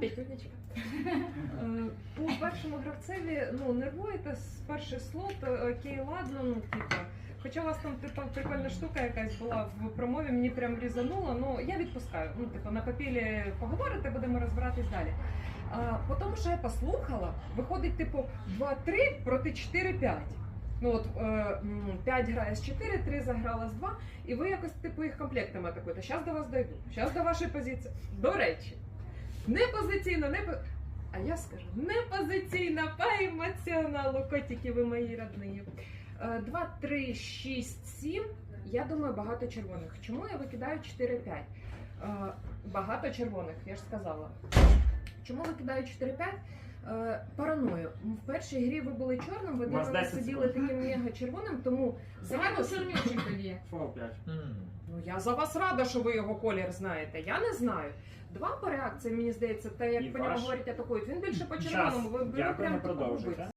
П'ятюнечка. Е, По першому гравцеві ну, нервуєте з перший слот, е, окей, ладно, ну типа. Хоча у вас там типа прикольна штука якась була в промові, мені прям різануло, ну я відпускаю. Ну, типу, на попілі поговорите, будемо розбиратись далі. А, по тому, що я послухала, виходить, типу, 2-3 проти 4-5. Ну от 5 грає з 4, 3 заграла з 2, і ви якось типу їх комплектами атакуєте. Зараз до вас дойду. Зараз до вашої позиції. До речі, не позиційно, не по. А я скажу, не позиційно, по емоціоналу, котики ви мої родні. 2, 3, 6, 7. Я думаю, багато червоних. Чому я викидаю 4, 5? Е, Багато червоних, я ж сказала. Чому викидаю 4, 5? Е, Параною. В першій грі ви були чорним, ви мене 10 сиділи таким мега червоним, тому Давай зараз- чорнючий тоді. Фол 5. Ну я за вас рада, що ви його колір знаєте. Я не знаю. Два по реакції, мені здається, те, І як по ньому ваш? говорять, атакують. Він більше по червоному, Ви, ви Дякуємо, прям продовжуйте. губите.